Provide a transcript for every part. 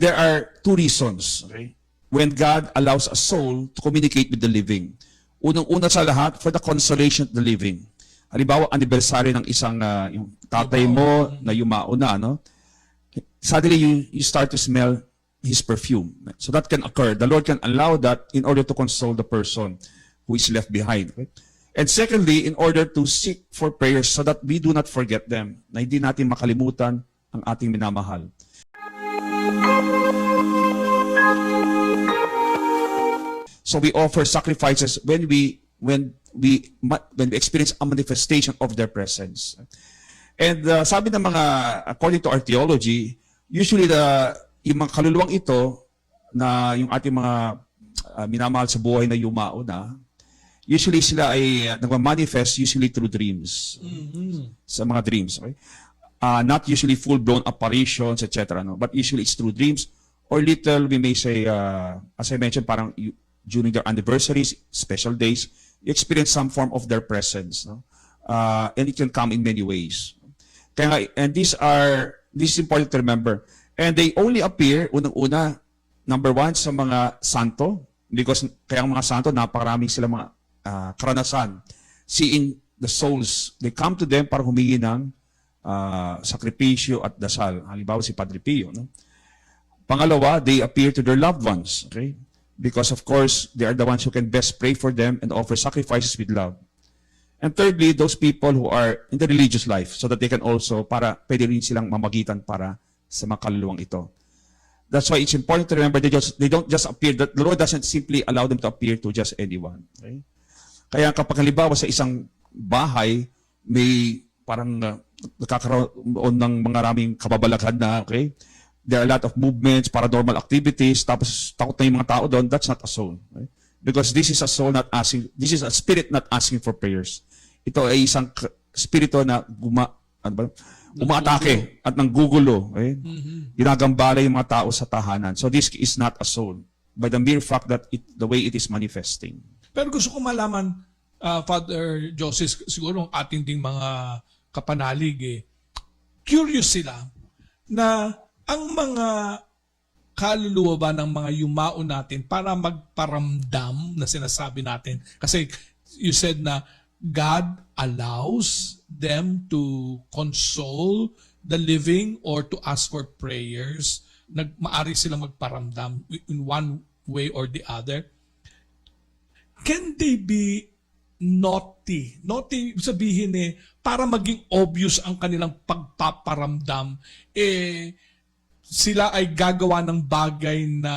there are two reasons okay, when God allows a soul to communicate with the living. Unang-una sa lahat, for the consolation of the living. Halimbawa, anniversary ng isang ah, yung tatay mo na yumao na, no? Suddenly, you, you start to smell his perfume. So that can occur. The Lord can allow that in order to console the person who is left behind. okay? And secondly, in order to seek for prayers so that we do not forget them, na hindi natin makalimutan ang ating minamahal. So we offer sacrifices when we when we when we experience a manifestation of their presence. And uh, sabi ng mga according to our theology, usually the yung mga kaluluwang ito na yung ating mga uh, minamahal sa buhay na yumao na, usually sila ay uh, nagmamanifest usually through dreams. Sa mga dreams, okay? Uh, not usually full-blown apparitions, etc. No? But usually it's through dreams or little, we may say, uh, as I mentioned, parang you, during their anniversaries, special days, you experience some form of their presence. No? Uh, and it can come in many ways. Kaya, and these are, this is important to remember. And they only appear, unang-una, number one, sa mga santo, because kaya ang mga santo, napakaraming sila mga ah, karanasan. Seeing the souls, they come to them para humingi ng ah, sakripisyo at dasal. Halimbawa si Padre Pio. No? Pangalawa, they appear to their loved ones. Okay? Because of course, they are the ones who can best pray for them and offer sacrifices with love. And thirdly, those people who are in the religious life so that they can also, para pwede rin silang mamagitan para sa mga kaluluwang ito. That's why it's important to remember they, just, they don't just appear, the Lord doesn't simply allow them to appear to just anyone. Okay? Kaya kapag halimbawa sa isang bahay, may parang uh, nakakaroon ng mga raming kababalaghan na, okay? There are a lot of movements, paranormal activities, tapos takot na yung mga tao doon, that's not a soul. Okay? Because this is a soul not asking, this is a spirit not asking for prayers. Ito ay isang spirito na guma, ano ba? umaatake at nanggugulo. Okay? Ginagambala yung mga tao sa tahanan. So this is not a soul by the mere fact that it, the way it is manifesting. Pero gusto ko malaman, ah, Father Joseph, siguro ang ating ding mga kapanalig eh, curious sila na ang mga kaluluwa ba ng mga yumao natin para magparamdam na sinasabi natin. Kasi you said na God allows them to console the living or to ask for prayers. Nag, maari silang magparamdam in one way or the other can they be naughty? Naughty, sabihin eh, para maging obvious ang kanilang pagpaparamdam, eh, sila ay gagawa ng bagay na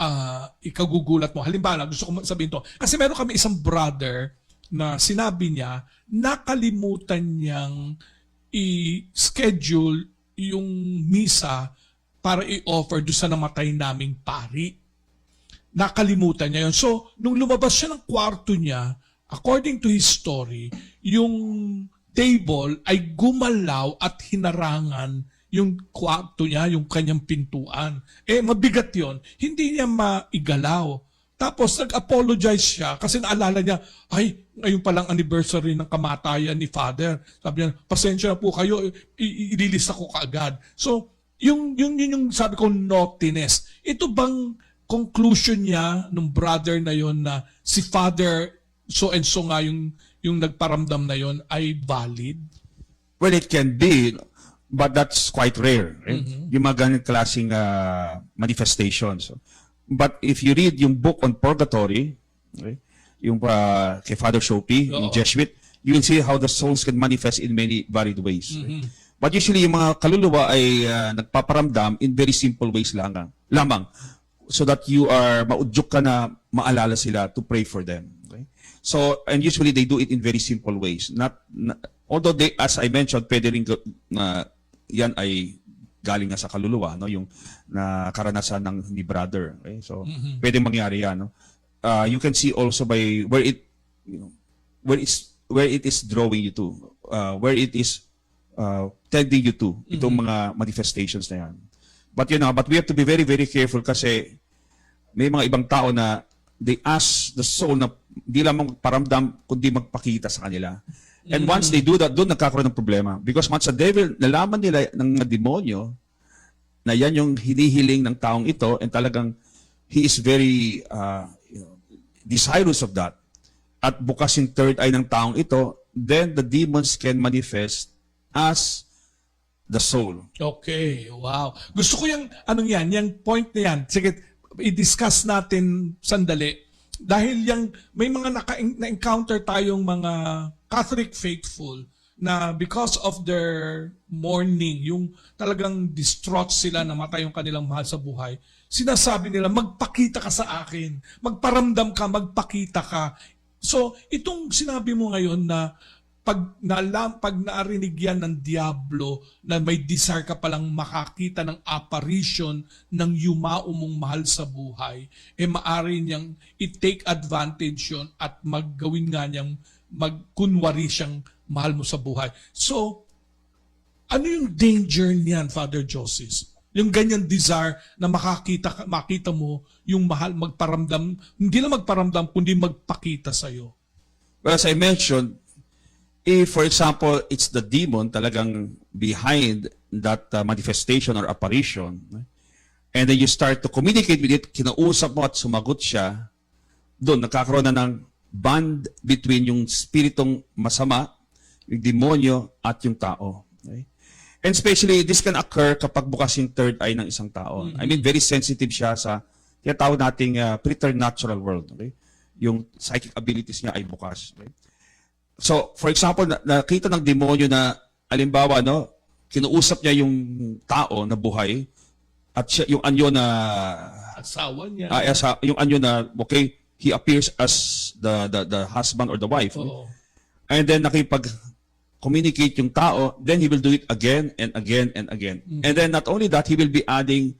ah, ikagugulat mo. Halimbawa, gusto ko sabihin to. Kasi meron kami isang brother na sinabi niya, nakalimutan niyang i-schedule yung misa para i-offer doon sa namatay naming pari nakalimutan niya yun. So, nung lumabas siya ng kwarto niya, according to his story, yung table ay gumalaw at hinarangan yung kwarto niya, yung kanyang pintuan. Eh, mabigat yon Hindi niya maigalaw. Tapos nag-apologize siya kasi naalala niya, ay, ngayon palang anniversary ng kamatayan ni Father. Sabi niya, pasensya na po kayo, ililista ko kaagad. So, yung, yung, yun yung sabi ko, naughtiness. Ito bang conclusion niya nung brother na yon na si Father so and so nga yung, yung nagparamdam na yon ay valid? Well, it can be, but that's quite rare. eh? Yung mga ganun klaseng ah, manifestations. But if you read yung book on purgatory, okay, yung uh, kay Father Shopi, yung. Jesuit, you will see how the souls can manifest in many varied ways. okay? But usually, yung mga kaluluwa ay ah, nagpaparamdam in very simple ways lang, lamang so that you are maudyok ka na maalala sila to pray for them. Okay? So, and usually they do it in very simple ways. Not, na- although they, as I mentioned, pwede rin na yan ay galing nga sa kaluluwa, no? yung na karanasan ng ni brother. Okay? So, pwede mangyari yan. No? Uh, you can see also by where it, you know, where it's where it is drawing you to, uh, where it is uh, tending you to, itong mga manifestations na yan. But you know, but we have to be very, very careful kasi may mga ibang tao na they ask the soul na di lamang paramdam, kundi magpakita sa kanila. And once they do that, doon nagkakaroon ng problema. Because once the devil, nalaman nila ng mga demonyo na yan yung hinihiling ng taong ito and talagang he is very uh, you know, desirous of that at bukas yung third eye ng taong ito, then the demons can manifest as the soul. Okay, wow. Gusto ko yung, anong yan, yung point na yan. Sige, i-discuss natin sandali. Dahil yung, may mga naka- na-encounter tayong mga Catholic faithful na because of their mourning, yung talagang distraught sila na matay yung kanilang mahal sa buhay, sinasabi nila, magpakita ka sa akin, magparamdam ka, magpakita ka. So, itong sinabi mo ngayon na pag nalam, pag naarinig yan ng Diablo na may desire ka palang makakita ng apparition ng yumao mong mahal sa buhay, eh maari niyang i-take advantage yon at maggawin nga niyang magkunwari siyang mahal mo sa buhay. So, ano yung danger niyan, Father Joseph? Yung ganyan desire na makakita ka- makita mo yung mahal magparamdam, hindi lang magparamdam kundi magpakita sa iyo. Well, as I mentioned, if, for example, it's the demon talagang behind that uh, manifestation or apparition, and then you start to communicate with it, kinausap mo at sumagot siya, doon nagkakaroon na ng bond between yung spiritong masama, yung demonyo, at yung tao. Okay? And especially, this can occur kapag bukas yung third eye ng isang tao. I mean, very sensitive siya sa tinatawag nating uh, preternatural world. Okay? Yung psychic abilities niya ay bukas. Okay? So, for example, na, nakita ng demonyo na, alimbawa, no, kinuusap niya yung tao na buhay, at siya, yung anyo na, Asawa niya. ah, asa- yung anyo na, okay, he appears as the, the, the husband or the wife. Oo. And then nakipag communicate yung tao, then he will do it again and again and again. And then not only that, he will be adding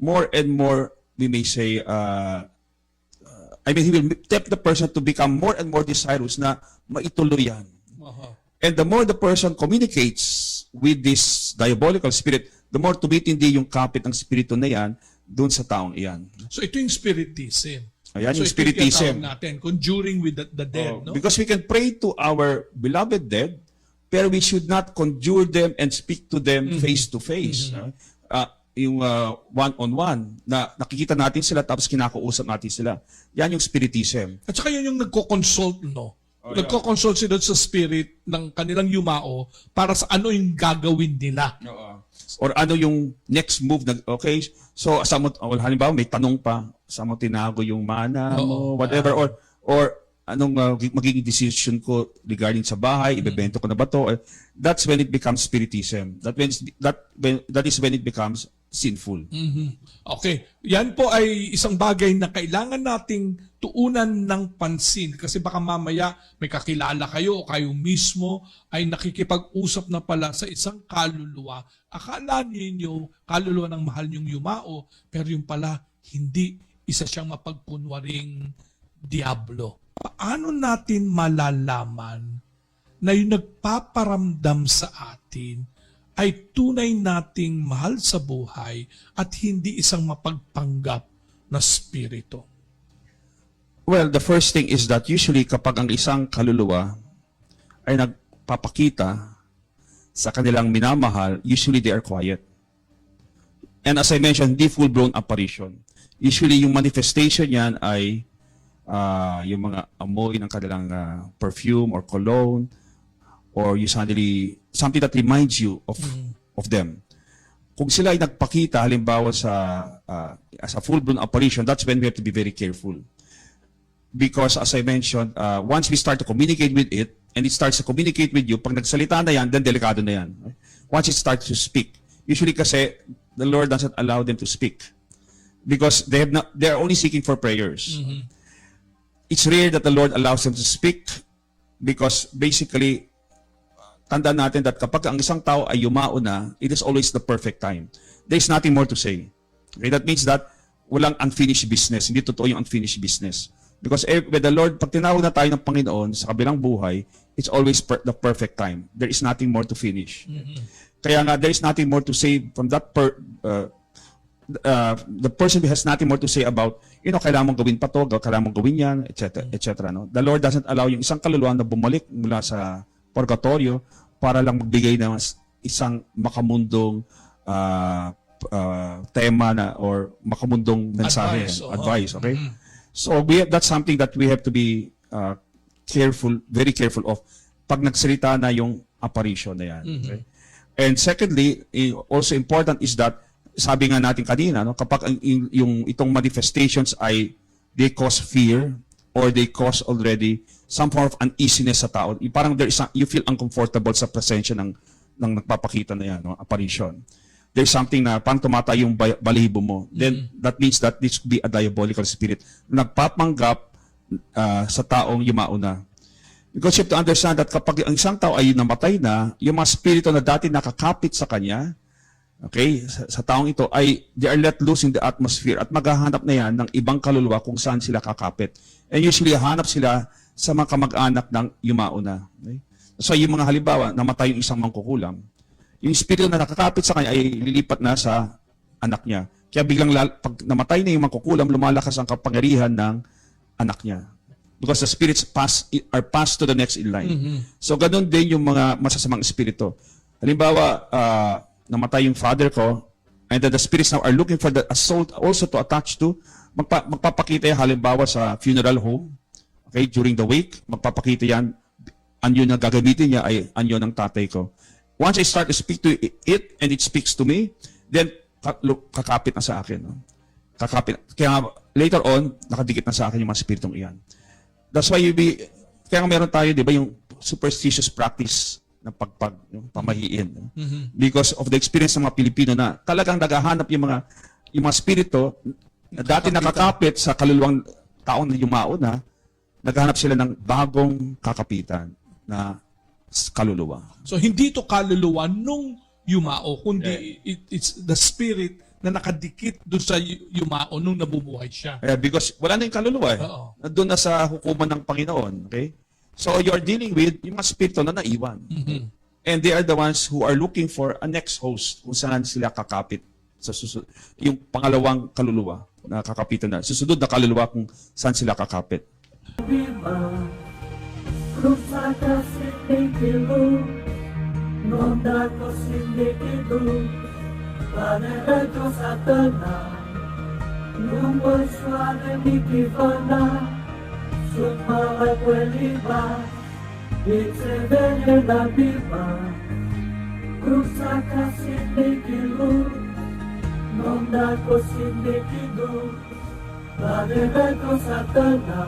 more and more, we may say, uh, uh, I mean, he will tempt the person to become more and more desirous na maituloy yan. Aha. And the more the person communicates with this diabolical spirit, the more tumitindi yung kapit ng spirito na yan doon sa taong iyan. So ito yung spiritism. Ayan so yung spiritism. tinatawag natin, conjuring with the, the dead, Oh, no? Because we can pray to our beloved dead, pero we should not conjure them and speak to them Mm-hmm. face to face. Ah, yung uh, one-on-one, na nakikita natin sila tapos kinakausap natin sila. Yan yung spiritism. At saka yun yung nagko-consult, no? Oh, yeah. nagko-consult sila sa spirit ng kanilang yumao para sa ano yung gagawin nila. Or ano yung next move na, okay, so sa mo, oh, halimbawa may tanong pa, sa mo tinago yung mana mo, Oo. whatever, or, or anong uh, magiging decision ko regarding sa bahay, ibebento ko na ba to? That's when it becomes spiritism. That when that when, that is when it becomes sinful. Mhm. Okay. Yan po ay isang bagay na kailangan nating tuunan ng pansin kasi baka mamaya may kakilala kayo o kayo mismo ay nakikipag-usap na pala sa isang kaluluwa. Akala ninyo kaluluwa ng mahal niyong yumao pero yung pala hindi isa siyang mapagkunwaring diablo. Paano natin malalaman na yung nagpaparamdam sa atin ay tunay nating mahal sa buhay at hindi isang mapagpanggap na spirito. Well, the first thing is that usually kapag ang isang kaluluwa ay nagpapakita sa kanilang minamahal, usually they are quiet. And as I mentioned, hindi full-blown apparition. Usually yung manifestation yan ay ah, yung mga amoy ng kanilang ah, perfume or cologne or you suddenly, something that reminds you of of them. Kung sila ay nagpakita, halimbawa sa ah, as a full-blown apparition, that's when we have to be very careful because as I mentioned, uh, once we start to communicate with it, and it starts to communicate with you, pag nagsalita na yan, then delikado na yan. Once it starts to speak, usually kasi the Lord doesn't allow them to speak because they have not, they are only seeking for prayers. It's rare that the Lord allows them to speak because basically, tandaan natin that kapag ang isang tao ay yumao na, it is always the perfect time. There's nothing more to say. Okay, that means that walang unfinished business. Hindi totoo yung unfinished business. Because eh, with the Lord, pag tinawag na tayo ng Panginoon sa kabilang buhay, it's always per- the perfect time. There is nothing more to finish. Kaya nga, there is nothing more to say from that per, uh, uh, the person has nothing more to say about, you know, kailangan mong gawin pa to, kailangan mong gawin yan, etc. etc. no? The Lord doesn't allow yung isang kaluluwa na bumalik mula sa purgatorio para lang magbigay ng isang makamundong uh, uh, tema na or makamundong mensahe, Advice, oo. advice okay? So we have, that's something that we have to be uh, careful, very careful of pag nagsalita na yung apparition na yan. Okay? And secondly, also important is that sabi nga natin kanina, no, kapag yung itong manifestations ay they cause fear or they cause already some form of uneasiness sa tao. Parang there is a- you feel uncomfortable sa presensya ng ng nagpapakita na yan, no, apparition. There's something na parang tumatay yung balahibo mo. Then that means that this could be a diabolical spirit. Nagpapanggap ah, sa taong yumauna. Because you have to understand that kapag ang isang tao ay namatay na, yung mga spirito na dati nakakapit sa kanya, okay, sa, sa taong ito ay they are let loose in the atmosphere at maghahanap na yan ng ibang kaluluwa kung saan sila kakapit. And usually hanap sila sa mga kamag-anak ng yumauna. Okay? So yung mga halimbawa, namatay yung isang mangkukulam, yung spirito na nakakapit sa kanya ay lilipat na sa anak niya. Kaya biglang pag namatay na yung mangkukulam, lumalakas ang kapangyarihan ng anak niya. Because the spirits pass are passed to the next in line. So ganun din yung mga masasamang espiritu. Halimbawa, ah, namatay yung father ko, and then the spirits now are looking for the a soul also to attach to. Magpa, magpapakita yan halimbawa sa funeral home. Okay, during the wake, magpapakita yan. Anyo na gagamitin niya ay anyo ng tatay ko. Once I start to speak to it and it speaks to me, then kakapit na sa akin. No? Kakapit. Kaya later on, nakadikit na sa akin yung mga spiritong iyan. That's why you be, kaya meron tayo, di ba, yung superstitious practice na pagpag, yung pamahiin. no? Because of the experience ng mga Pilipino na talagang naghahanap yung mga, yung mga spirito na dati nakakapit sa kaluluwang taong na yumao na, naghahanap sila ng bagong kakapitan na kaluluwa. So hindi to kaluluwa nung yumao, kundi it- it's the spirit na nakadikit doon sa yu- yumao nung nabubuhay siya. Eh, because wala na yung kaluluwa eh. Oo. Nandun na sa hukuman ng Panginoon. Okay? So you're dealing with yung mga spirito na naiwan. And they are the ones who are looking for a next host kung saan sila kakapit sa susunod. Yung pangalawang kaluluwa na kakapitan na. Susunod na kaluluwa kung saan sila kakapit. kilo, nonda ko sumava kueliva itsevenye na biva krusaka sindikilu nondako sindikidu vadeveko satana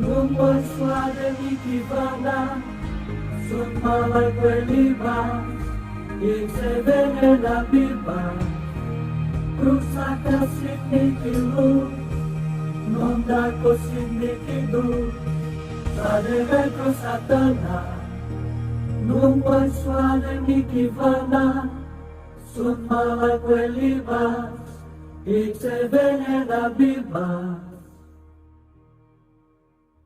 numboiswade mikivana sumava kueliva itsevenye na biva krusaka sindikilu non darco sindichidu, fare vecchio satana, non puoi suare mi chi vana, summa la quelli va e se bene la biba,